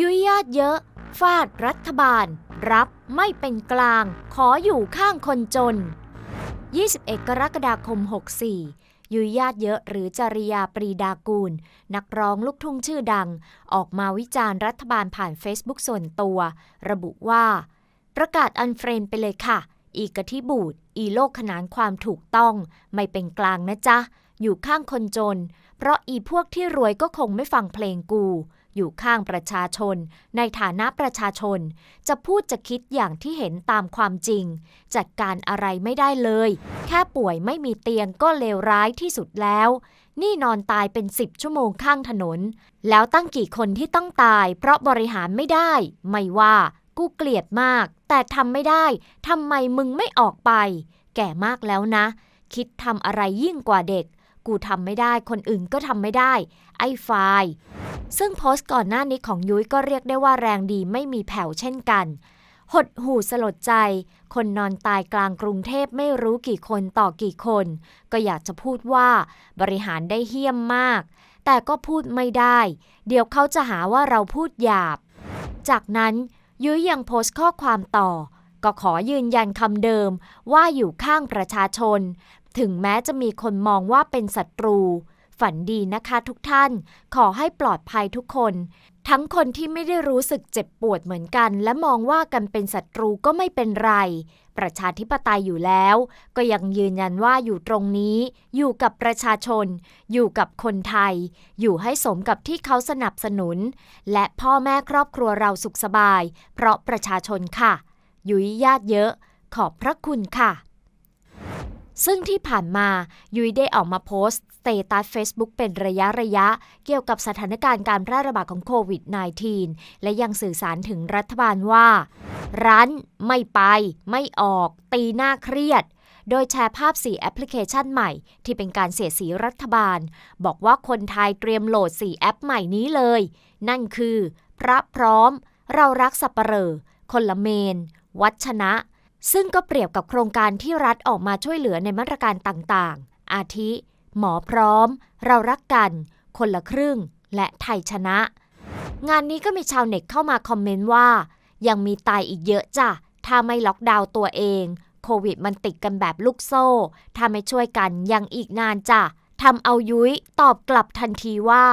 ยุยญาติเยอะ ฟาดรัฐบาล รับไม่เป็นกลาง ขออยู่ข้างคนจน 21 กรกฎาคม 64 ยุยญาติเยอะหรือจริยาปรีดากูล นักร้องลูกทุ่งชื่อดัง ออกมาวิจารณ์รัฐบาลผ่าน Facebook ส่วนตัว ระบุว่า ประกาศอันเฟรนไปเลยค่ะ อีกะที่บูดอีโลกขนานความถูกต้อง ไม่เป็นกลางนะจ๊ะ อยู่ข้างคนจน เพราะอีพวกที่รวยก็คงไม่ฟังเพลงกู อยู่ข้างประชาชน ในฐานะประชาชน จะพูดจะคิดอย่างที่เห็นตามความจริง จัดการอะไรไม่ได้เลย แค่ป่วยไม่มีเตียงก็เลวร้ายที่สุดแล้ว นี่นอนตายเป็นสิบชั่วโมงข้างถนน แล้วตั้งกี่คนที่ต้องตาย เพราะบริหารไม่ได้ ไม่ว่ากูเกลียดมาก แต่ทำไม่ได้ทำไมมึงไม่ออกไป แก่มากแล้วนะ คิดทำอะไรยิ่งกว่าเด็ก กูทำไม่ได้ คนอื่นก็ทำไม่ได้ ไอ้ไฟล์ซึ่งโพสต์ก่อนหน้านี้ของยุ้ยก็เรียกได้ว่าแรงดีไม่มีแผ่วเช่นกัน หดหูสลดใจ คนนอนตายกลางกรุงเทพไม่รู้กี่คนต่อกี่คน ก็อยากจะพูดว่าบริหารได้เหี้ยมมาก แต่ก็พูดไม่ได้ เดี๋ยวเขาจะหาว่าเราพูดหยาบ จากนั้นยุ้ยยังโพสต์ข้อความต่อก็ขอยืนยันคำเดิมว่าอยู่ข้างประชาชน ถึงแม้จะมีคนมองว่าเป็นศัตรู ฝันดีนะคะทุกท่าน ขอให้ปลอดภัยทุกคน ทั้งคนที่ไม่ได้รู้สึกเจ็บปวดเหมือนกัน และมองว่ากันเป็นศัตรูก็ไม่เป็นไร ประชาธิปไตยอยู่แล้ว ก็ยังยืนยันว่าอยู่ตรงนี้ อยู่กับประชาชน อยู่กับคนไทย อยู่ให้สมกับที่เขาสนับสนุน และพ่อแม่ครอบครัวเราสุขสบาย เพราะประชาชนค่ะ ยุ้ยญาติเยอะ ขอบพระคุณค่ะ ซึ่งที่ผ่านมายุ้ยได้ออกมาโพสต์สเตตัส Facebook เป็นระยะระยะ เกี่ยวกับสถานการณ์การแพร่ระบาดของโควิด -19 และยังสื่อสารถึงรัฐบาลว่า ร้านไม่ไป ไม่ออก ตีหน้าเครียด โดยแชร์ภาพ 4 แอปพลิเคชันใหม่ ที่เป็นการเสียดสีรัฐบาล บอกว่าคนไทยเตรียมโหลด 4 แอปใหม่นี้เลย นั่นคือ พระพร้อม เรารักสัปเหร่อคนละเมน วัชนะ ซึ่งก็เปรียบกับโครงการที่รัฐออกมาช่วยเหลือในมาตรการต่างๆ อาทิ หมอพร้อม เรารักกัน คนละครึ่ง และไทยชนะ งานนี้ก็มีชาวเน็ตเข้ามาคอมเมนต์ว่า ยังมีตายอีกเยอะจ้ะ ถ้าไม่ล็อกดาวน์ตัวเอง โควิดมันติดกันแบบลูกโซ่ ถ้าไม่ช่วยกันยังอีกนานจ้ะทำเอายุ้ยตอบกลับทันทีว่า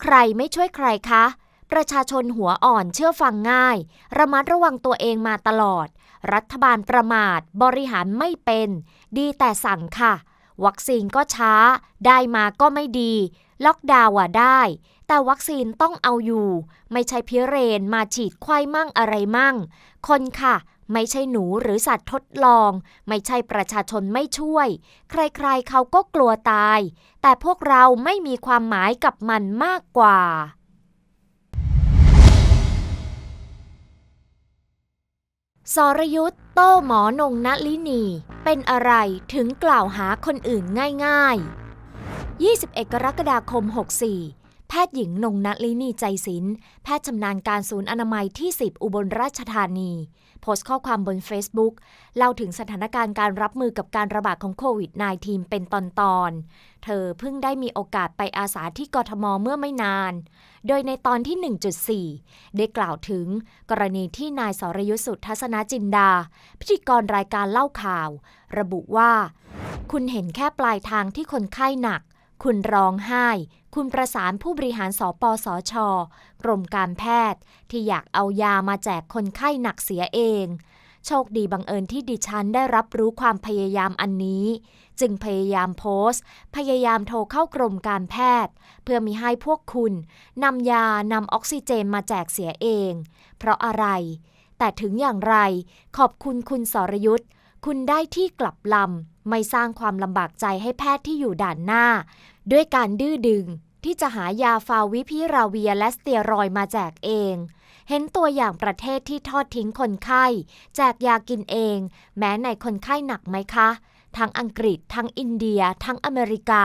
ใครไม่ช่วยใครคะ ประชาชนหัวอ่อนเชื่อฟังง่าย ระมัดระวังตัวเองมาตลอด รัฐบาลประมาทบริหารไม่เป็น ดีแต่สั่งค่ะ วัคซีนก็ช้า ได้มาก็ไม่ดี ล็อกดาวน์อะได้ แต่วัคซีนต้องเอาอยู่ ไม่ใช่พิเรนมาฉีดไข้มั่งอะไรมั่ง คนค่ะไม่ใช่หนูหรือสัตว์ทดลอง ไม่ใช่ประชาชนไม่ช่วย ใครๆเขาก็กลัวตาย แต่พวกเราไม่มีความหมายกับมันมากกว่า สรยุทธ์โต้หมอนงนลินี เป็นอะไรถึงกล่าวหาคนอื่นง่าย ๆ 21 กรกฎาคม 64 แพทย์หญิงนงนลินีใจศิลป์แพทย์ชำนาญการศูนย์อนามัยที่ 10 อุบลราชธานี โพสต์ข้อความบน Facebook เล่าถึงสถานการณ์การรับมือกับการระบาดของโควิด -19 เป็นตอนๆ เธอเพิ่งได้มีโอกาสไปอาสาที่กทมเมื่อไม่นาน โดยในตอนที่ 1.4 ได้กล่าวถึงกรณีที่นายสรยุทธสุทัศนจินดา พิธีกรรายการเล่าข่าว ระบุว่า คุณเห็นแค่ปลายทางที่คนไข้หนัก คุณร้องไห้ คุณประสานผู้บริหารสปสช กรมการแพทย์ ที่อยากเอายามาแจกคนไข้หนักเสียเองโชคดีบังเอิญที่ดิฉันได้รับรู้ความพยายามอันนี้ จึงพยายามโพสต์ พยายามโทรเข้ากรมการแพทย์ เพื่อมีให้พวกคุณนำยานำออกซิเจนมาแจกเสียเอง เพราะอะไร แต่ถึงอย่างไร ขอบคุณคุณสรยุทธ์คุณได้ที่กลับลำไม่สร้างความลำบากใจให้แพทย์ที่อยู่ด่านหน้า ด้วยการดื้อดึงที่จะหายาฟาวิพิราเวียและสเตียรอยมาแจกเอง เห็นตัวอย่างประเทศที่ทอดทิ้งคนไข้ แจกยากินเอง แม้ในคนไข้หนักไหมคะ ทั้งอังกฤษ ทั้งอินเดีย ทั้งอเมริกา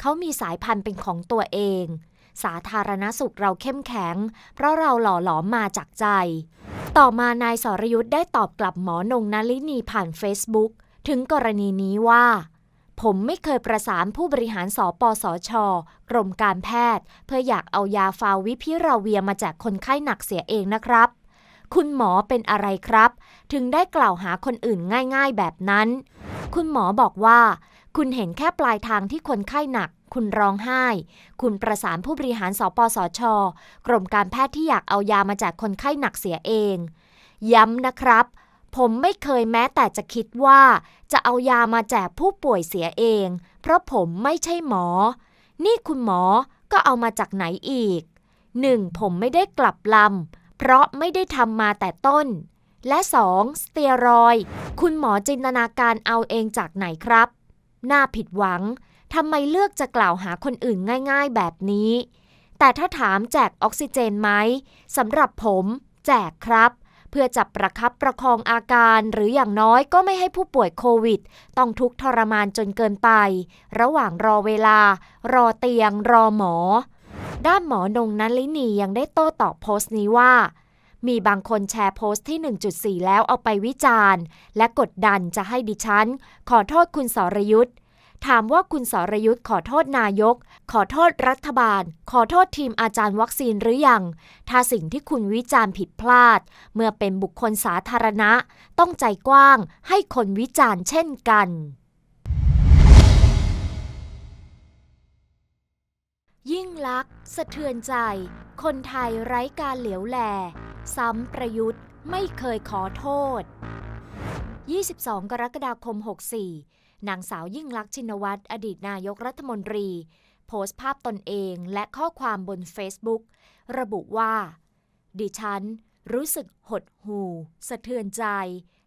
เขามีสายพันธุ์เป็นของตัวเอง สาธารณสุขเราเข้มแข็ง เพราะเราหล่อหลอมมาจากใจ ต่อมานายสรยุทธ์ได้ตอบกลับหมอนงนลินีผ่าน Facebook ถึงกรณีนี้ว่าผมไม่เคยประสานผู้บริหารสปสช กรมการแพทย์ เพื่ออยากเอายาฟาวิพิราเวียมาแจกคนไข้หนักเสียเองนะครับ คุณหมอเป็นอะไรครับ ถึงได้กล่าวหาคนอื่นง่ายๆแบบนั้น คุณหมอบอกว่า คุณเห็นแค่ปลายทางที่คนไข้หนัก คุณร้องไห้ คุณประสานผู้บริหารสปสช กรมการแพทย์ที่อยากเอายามาแจกคนไข้หนักเสียเอง ย้ำนะครับ ผมไม่เคยแม้แต่จะคิดว่า จะเอายามาแจกผู้ป่วยเสียเอง เพราะผมไม่ใช่หมอ นี่คุณหมอก็เอามาจากไหนอีก 1. ผมไม่ได้กลับลำเพราะไม่ได้ทำมาแต่ต้น และ 2. สเตียรอย คุณหมอจินตนาการเอาเองจากไหนครับ น่าผิดหวัง ทำไมเลือกจะกล่าวหาคนอื่นง่ายๆแบบนี้ แต่ถ้าถามแจกออกซิเจนไหมสำหรับผม แจกครับ เพื่อจับประคับประคองอาการหรืออย่างน้อยก็ไม่ให้ผู้ป่วยโควิด ต้องทุกทรมานจนเกินไป ระหว่างรอเวลา รอเตียง รอหมอ ด้านหมอนงนันลินียังได้โต้ตอบโพสต์นี้ว่า มีบางคนแชร์โพสต์ที่ 1.4 แล้วเอาไปวิจารณ์ และกดดันจะให้ดิฉัน ขอโทษคุณสรยุทธ์ถามว่าคุณสรยุทธ์ขอโทษนายก ขอโทษรัฐบาล ขอโทษทีมอาจารย์วัคซีนหรือยัง ถ้าสิ่งที่คุณวิจารณ์ผิดพลาด เมื่อเป็นบุคคลสาธารณะ ต้องใจกว้างให้คนวิจารณ์เช่นกัน ยิ่งลักษณ์สะเทือนใจ คนไทยไร้การเหลียวแล ซ้ำประยุทธ์ไม่เคยขอโทษ 22 กรกฎาคม 64 นางสาวยิ่งลักษณ์ชินวัตรอดีตนายกรัฐมนตรี โพสต์ภาพตนเองและข้อความบนเฟซบุ๊กระบุว่า ดิฉัน รู้สึกหดหู่ สะเทือนใจ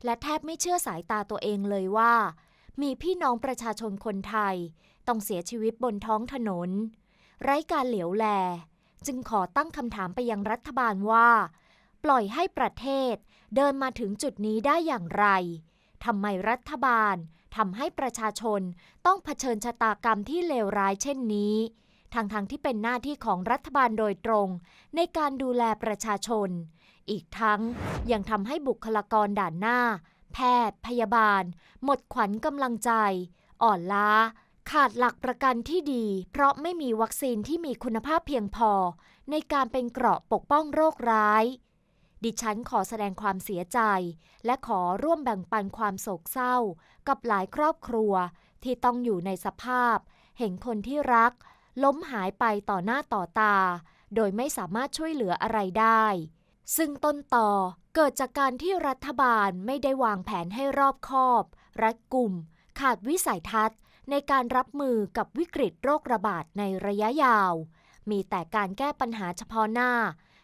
และแทบไม่เชื่อสายตาตัวเองเลยว่า มีพี่น้องประชาชนคนไทย ต้องเสียชีวิตบนท้องถนน ไร้การเหลียวแล จึงขอตั้งคำถามไปยังรัฐบาลว่า ปล่อยให้ประเทศเดินมาถึงจุดนี้ได้อย่างไรทำไมรัฐบาลทำให้ประชาชนต้องเผชิญชะตากรรมที่เลวร้ายเช่นนี้ทั้งๆทที่เป็นหน้าที่ของรัฐบาลโดยตรง ในการดูแลประชาชน อีกทั้งยังทำให้บุคลากรด่านหน้า แพทย์ พยาบาล หมดขวัญกำลังใจ อ่อนล้า ขาดหลักประกันที่ดี เพราะไม่มีวัคซีนที่มีคุณภาพเพียงพอ ในการเป็นเกราะปกป้องโรคร้าย ดิฉันขอแสดงความเสียใจ และขอร่วมแบ่งปันความโศกเศร้า กับหลายครอบครัวที่ต้องอยู่ในสภาพ เห็นคนที่รัก ล้มหายไปต่อหน้าต่อตา โดยไม่สามารถช่วยเหลืออะไรได้ ซึ่งต้นต่อเกิดจากการที่รัฐบาลไม่ได้วางแผนให้รอบคอบ รัดกลุ่มขาดวิสัยทัศน์ ในการรับมือกับวิกฤตโรคระบาดในระยะยาว มีแต่การแก้ปัญหาเฉพาะหน้า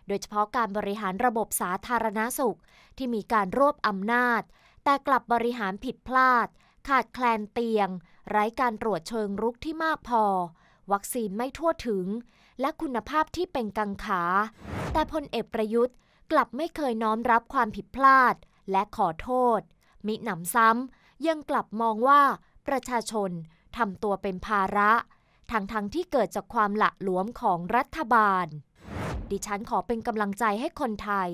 โดยเฉพาะการบริหารระบบสาธารณสุข ที่มีการรวบอำนาจ แต่กลับบริหารผิดพลาด ขาดแคลนเตียง ไร้การตรวจเชิงรุกที่มากพอ วัคซีนไม่ทั่วถึง และคุณภาพที่เป็นกังขา แต่พลเอกประยุทธ์กลับไม่เคยน้อมรับความผิดพลาดและขอโทษ มิหนำซ้ำยังกลับมองว่า ประชาชนทำตัวเป็นภาระทั้งๆทที่เกิดจากความหละหลวมของรัฐบาล ดิฉันขอเป็นกำลังใจให้คนไทย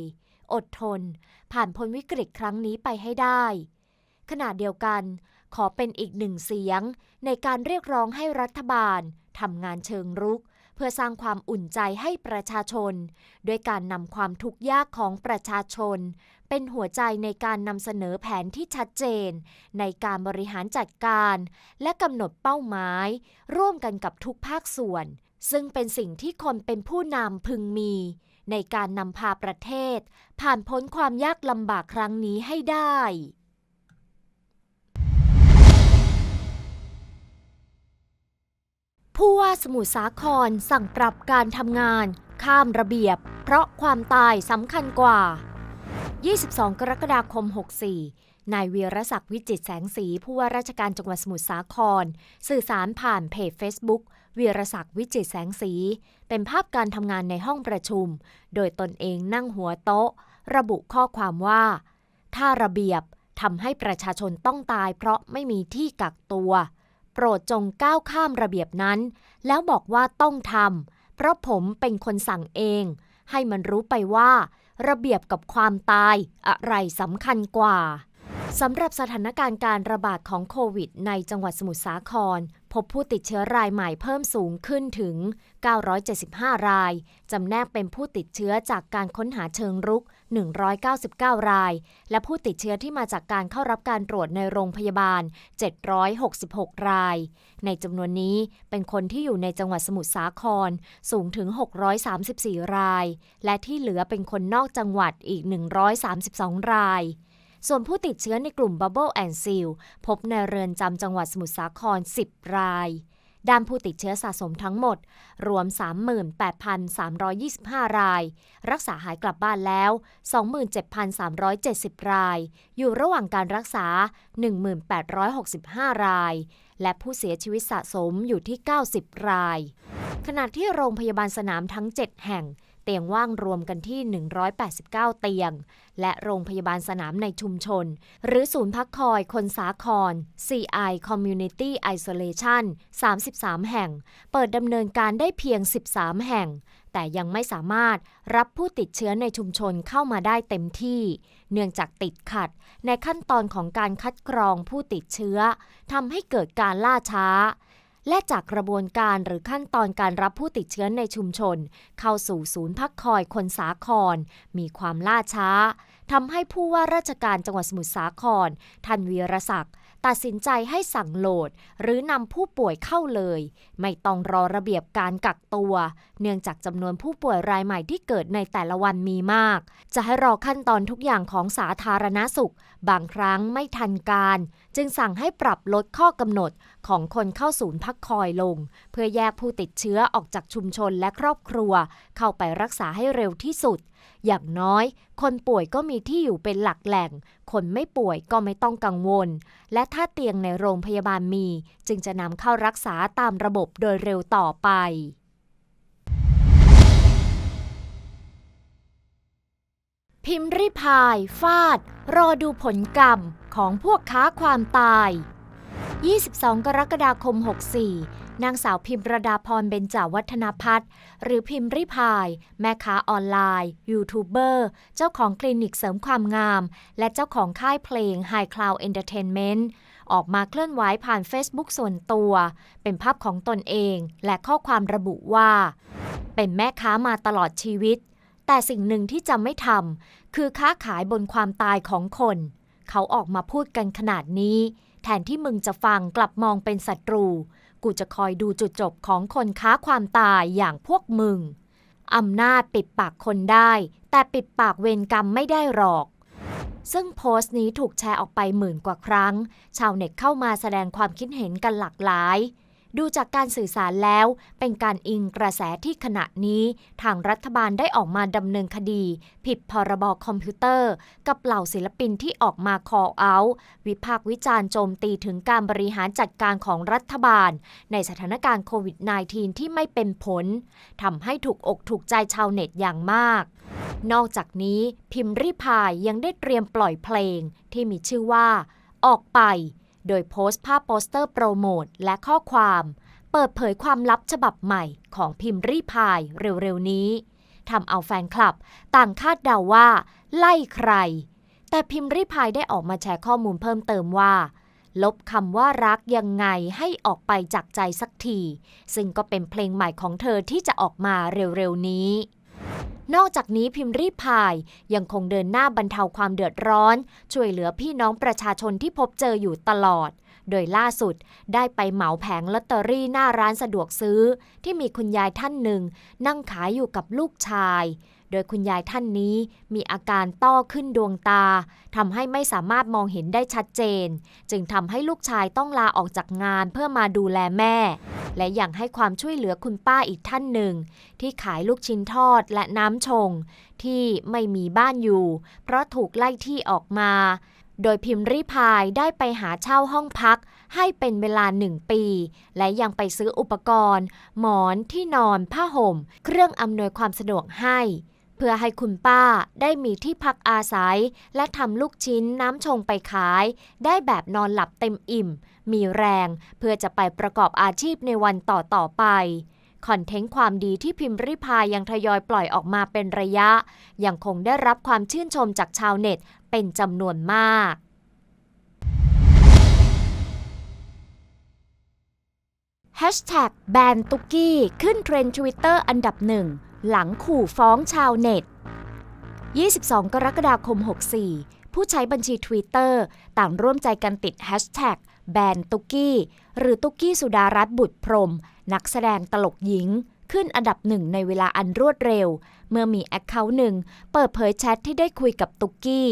อดทน ผ่านพ้นวิกฤตครั้งนี้ไปให้ได้ ขณะเดียวกันขอเป็นอีกหนึ่งเสียง ในการเรียกร้องให้รัฐบาลทำงานเชิงรุก เพื่อสร้างความอุ่นใจให้ประชาชน ด้วยการนำความทุกข์ยากของประชาชน เป็นหัวใจในการนำเสนอแผนที่ชัดเจน ในการบริหารจัดการ และกำหนดเป้าหมาย ร่วมกันกับทุกภาคส่วน ซึ่งเป็นสิ่งที่คนเป็นผู้นำพึงมี ในการนำพาประเทศ ผ่านพ้นความยากลำบากครั้งนี้ให้ได้ผู้ว่าสมุทรสาครสั่งปรับการทำงาน ข้ามระเบียบ เพราะความตายสำคัญกว่า 22 กรกฎาคม 64 นายเวียรศักดิ์วิจิตแสงสีผู้ว่าราชการจังหวัดสมุทรสาคร สื่อสารผ่านเพจ Facebook เวียรศักดิ์วิจิตแสงสี เป็นภาพการทำงานในห้องประชุม โดยตนเองนั่งหัวโต๊ะ ระบุข้อความว่า ถ้าระเบียบทำให้ประชาชนต้องตายเพราะไม่มีที่กักตัว โปรดจงก้าวข้ามระเบียบนั้น แล้วบอกว่าต้องทำเพราะผมเป็นคนสั่งเอง ให้มันรู้ไปว่า ระเบียบกับความตายอะไรสำคัญกว่า สำหรับสถานการณ์การระบาดของโควิด ในจังหวัดสมุทรสาคร พบผู้ติดเชื้อรายใหม่เพิ่มสูงขึ้นถึง 975 ราย จำแนกเป็นผู้ติดเชื้อจากการค้นหาเชิงรุก 199 ราย และผู้ติดเชื้อที่มาจากการเข้ารับการตรวจในโรงพยาบาล 766 ราย ในจำนวนนี้เป็นคนที่อยู่ในจังหวัดสมุทรสาครสูงถึง 634 ราย และที่เหลือเป็นคนนอกจังหวัดอีก 132 ราย ส่วนผู้ติดเชื้อในกลุ่ม Bubble and Seal พบในเรือนจำจังหวัดสมุทรสาคร 10 รายด้านผู้ติดเชื้อสะสมทั้งหมด รวม 38,325 ราย รักษาหายกลับบ้านแล้ว 27,370 ราย อยู่ระหว่างการรักษา 1,865 ราย และผู้เสียชีวิตสะสมอยู่ที่ 90 ราย ขณะที่โรงพยาบาลสนามทั้ง 7 แห่ง เตียงว่างรวมกันที่ 189 เตียง และโรงพยาบาลสนามในชุมชน หรือศูนย์พักคอยคนสาคร CI Community Isolation 33 แห่ง เปิดดำเนินการได้เพียง 13 แห่ง แต่ยังไม่สามารถรับผู้ติดเชื้อในชุมชนเข้ามาได้เต็มที่ เนื่องจากติดขัด ในขั้นตอนของการคัดกรองผู้ติดเชื้อทำให้เกิดการล่าช้า และจากกระบวนการหรือขั้นตอนการรับผู้ติดเชื้อในชุมชน เข้าสู่ศูนย์พักคอยคนสาคร มีความล่าช้าทำให้ผู้ว่าราชการจังหวัดสมุทรสาครทันวีรศักดิ์ ตัดสินใจให้สั่งโหลด หรือนำผู้ป่วยเข้าเลย ไม่ต้องรอระเบียบการกักตัว เนื่องจากจำนวนผู้ป่วยรายใหม่ที่เกิดในแต่ละวันมีมาก จะให้รอขั้นตอนทุกอย่างของสาธารณสุข บางครั้งไม่ทันการ จึงสั่งให้ปรับลดข้อกำหนดของคนเข้าศูนย์พักคอยลง เพื่อแยกผู้ติดเชื้อออกจากชุมชนและครอบครัว เข้าไปรักษาให้เร็วที่สุด อย่างน้อย คนป่วยก็มีที่อยู่เป็นหลักแหล่ง คนไม่ป่วยก็ไม่ต้องกังวล และถ้าเตียงในโรงพยาบาลมี จึงจะนำเข้ารักษาตามระบบโดยเร็วต่อไปพิมพ์ริพาย ฟาด รอดูผลกรรมของพวกค้าความตาย 22 กรกฎาคม 64 นางสาวพิมรดาพรเบญจวัฒนพัฒน์หรือพิมพ์ริพาย แม่ค้าออนไลน์ ยูทูบเบอร์ เจ้าของคลินิกเสริมความงาม และเจ้าของค่ายเพลง High Cloud Entertainment ออกมาเคลื่อนไหวผ่าน Facebook ส่วนตัว เป็นภาพของตนเอง และข้อความระบุว่า เป็นแม่ค้ามาตลอดชีวิต แต่สิ่งหนึ่งที่จะไม่ทำคือค้าขายบนความตายของคน เขาออกมาพูดกันขนาดนี้ แทนที่มึงจะฟังกลับมองเป็นศัตรู กูจะคอยดูจุดจบของคนค้าความตายอย่างพวกมึง อำนาจปิดปากคนได้ แต่ปิดปากเวรกรรมไม่ได้หรอก ซึ่งโพสต์นี้ถูกแชร์ออกไปหมื่นกว่าครั้ง ชาวเน็ตเข้ามาแสดงความคิดเห็นกันหลากหลาย ดูจากการสื่อสารแล้ว เป็นการอิงกระแสที่ขณะนี้ ทางรัฐบาลได้ออกมาดำเนินคดี ผิดพรบคอมพิวเตอร์ กับเหล่าศิลปินที่ออกมา call out วิพากษ์วิจารณ์โจมตีถึงการบริหารจัดการของรัฐบาล ในสถานการณ์โควิด -19 ที่ไม่เป็นผลทำให้ถูกอกถูกใจชาวเน็ตอย่างมาก นอกจากนี้พิมพ์ริพายยังได้เตรียมปล่อยเพลงที่มีชื่อว่า ออกไป โดยโพสต์ภาพโปสเตอร์โปรโมทและข้อความ เปิดเผยความลับฉบับใหม่ของพิมพ์ริพายเร็วๆนี้ทำเอาแฟนคลับ ต่างคาดเดาว่า ไล่ใคร แต่พิมพ์ริพายได้ออกมาแชร์ข้อมูลเพิ่มเติมว่า ลบคำว่ารักยังไงให้ออกไปจากใจสักที ซึ่งก็เป็นเพลงใหม่ของเธอที่จะออกมาเร็วๆนี้ นอกจากนี้พิมพ์รีพายยังคงเดินหน้าบรรเทาความเดือดร้อน ช่วยเหลือพี่น้องประชาชนที่พบเจออยู่ตลอด โดยล่าสุดได้ไปเหมาแผงลอตเตอรี่หน้าร้านสะดวกซื้อ ที่มีคุณยายท่านหนึ่ง นั่งขายอยู่กับลูกชาย โดยคุณยายท่านนี้มีอาการต้อขึ้นดวงตาทำให้ไม่สามารถมองเห็นได้ชัดเจน จึงทำให้ลูกชายต้องลาออกจากงานเพื่อมาดูแลแม่ และยังให้ความช่วยเหลือคุณป้าอีกท่านหนึ่ง ที่ขายลูกชิ้นทอดและน้ำชง ที่ไม่มีบ้านอยู่ เพราะถูกไล่ที่ออกมา โดยพิมพ์ริพายได้ไปหาเช่าห้องพักให้เป็นเวลาหนึ่งปี และยังไปซื้ออุปกรณ์ หมอนที่นอนผ้าห่ม เครื่องอำนวยความสะดวกให้ พื่อให้คุณป้าได้มีที่พักอาศัย และทำลูกชิ้นน้ำชงไปขาย ได้แบบนอนหลับเต็มอิ่ม มีแรง เพื่อจะไปประกอบอาชีพในวันต่อต่อไปคอนเทนต์ความดีที่พิมพ์ริพายยังทยอยปล่อยออกมาเป็นระยะ ยังคงได้รับความชื่นชมจากชาวเน็ตเป็นจำนวนมากแฮชแท็กแบนตุกี้ขึ้นเทรนด์ทวิตเตอร์อันดับหนึ่ง หลังขู่ฟ้องชาวเน็ต 22 กรกฎาคม 64 ผู้ใช้บัญชี Twitter ต่างร่วมใจกันติด Hashtag แบนตุกกี้ หรือตุกกี้สุดารัตน์บุตรพรม นักแสดงตลกหญิง ขึ้นอันดับหนึ่งในเวลาอันรวดเร็ว เมื่อมีแอคเคาท์หนึ่ง เปิดเผยแชทที่ได้คุยกับตุกกี้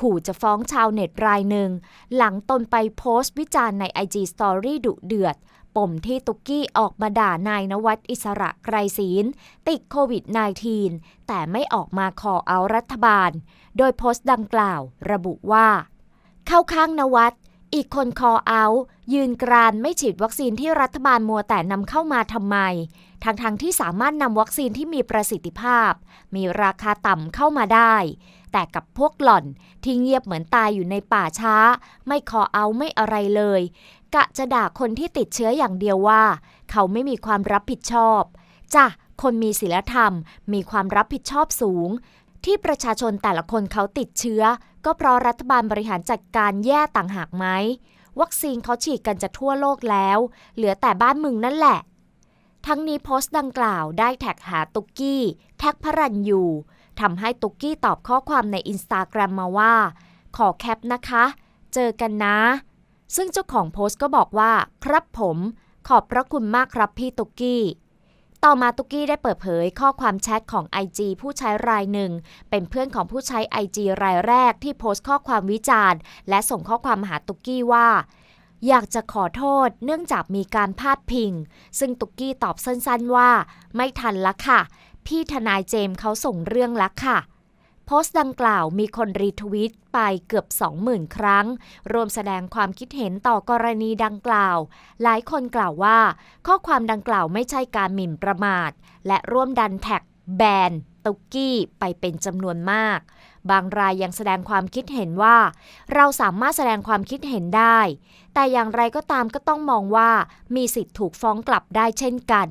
ขู่จะฟ้องชาวเน็ตรายหนึ่ง หลังตนไปโพสต์วิจารณ์ใน IG Story ดุเดือด ปมที่ตุกกี้ออกมาด่านายนวัดอิสระไกรศีลติดโควิด -19 แต่ไม่ออกมาขอเอารัฐบาล โดยโพสต์ดังกล่าวระบุว่า เข้าข้างนวัดอีกคนคอเอา ยืนกรานไม่ฉีดวัคซีนที่รัฐบาลมัวแต่นำเข้ามาทำไม ทั้งๆทที่สามารถนำวัคซีนที่มีประสิทธิภาพ มีราคาต่ำเข้ามาได้ แต่กับพวกหล่อนที่เงียบเหมือนตายอยู่ในป่าช้า ไม่คอเอาไม่อะไรเลย กะจะด่าคนที่ติดเชื้ออย่างเดียวว่า เขาไม่มีความรับผิดชอบจ้ะคนมีศีลธรรม มีความรับผิดชอบสูง ที่ประชาชนแต่ละคนเขาติดเชื้อ ก็เพราะรัฐบาลบริหารจัดการแย่ต่างหากไหมวัคซีนเขาฉีดกันจะทั่วโลกแล้ว เหลือแต่บ้านมึงนั่นแหละ ทั้งนี้โพสต์ดังกล่าวได้แท็กหาตุกกี้ แท็กพรันยูทำให้ตุกกี้ตอบข้อความในอินสตาแกรมมาว่า ขอแคปนะคะ เจอกันนะ ซึ่งเจ้าของโพสต์ก็บอกว่า ครับผม ขอบพระคุณมากครับพี่ตุกกี้ ต่อมาตุกกี้ได้เปิดเผยข้อความแชทของ IG ผู้ใช้รายหนึ่ง เป็นเพื่อนของผู้ใช้ IG รายแรกที่โพสต์ข้อความวิจารณ์ และส่งข้อความมาหาตุกกี้ว่า อยากจะขอโทษเนื่องจากมีการพาดพิง ซึ่งตุกกี้ตอบสั้นๆว่า ไม่ทันละค่ะ พี่ทนายเจมส์เขาส่งเรื่องละค่ะ โพสต์ดังกล่าวมีคนรีทวิตไปเกือบ 20,000 ครั้ง รวมแสดงความคิดเห็นต่อกรณีดังกล่าว หลายคนกล่าวว่า ข้อความดังกล่าวไม่ใช่การหมิ่นประมาท และร่วมดันแท็กแบนตุกกี้ไปเป็นจำนวนมาก บางรายยังแสดงความคิดเห็นว่า เราสามารถแสดงความคิดเห็นได้ แต่อย่างไรก็ตามก็ต้องมองว่ามีสิทธิ์ถูกฟ้องกลับได้เช่นกัน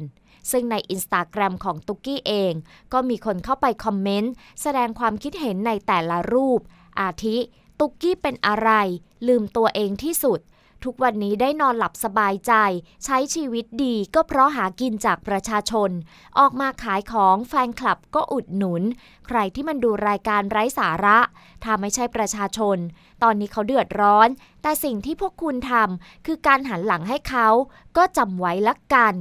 ซึ่งในอินสตาแกรมของตุกกี้เอง ก็มีคนเข้าไปคอมเมนต์ แสดงความคิดเห็นในแต่ละรูป อาทิ ตุกกี้เป็นอะไร ลืมตัวเองที่สุด ทุกวันนี้ได้นอนหลับสบายใจ ใช้ชีวิตดีก็เพราะหากินจากประชาชน ออกมาขายของแฟนคลับก็อุดหนุน ใครที่มันดูรายการไร้สาระถ้าไม่ใช่ประชาชน ตอนนี้เขาเดือดร้อน แต่สิ่งที่พวกคุณทำคือการหันหลังให้เขา ก็จำไว้ละกัน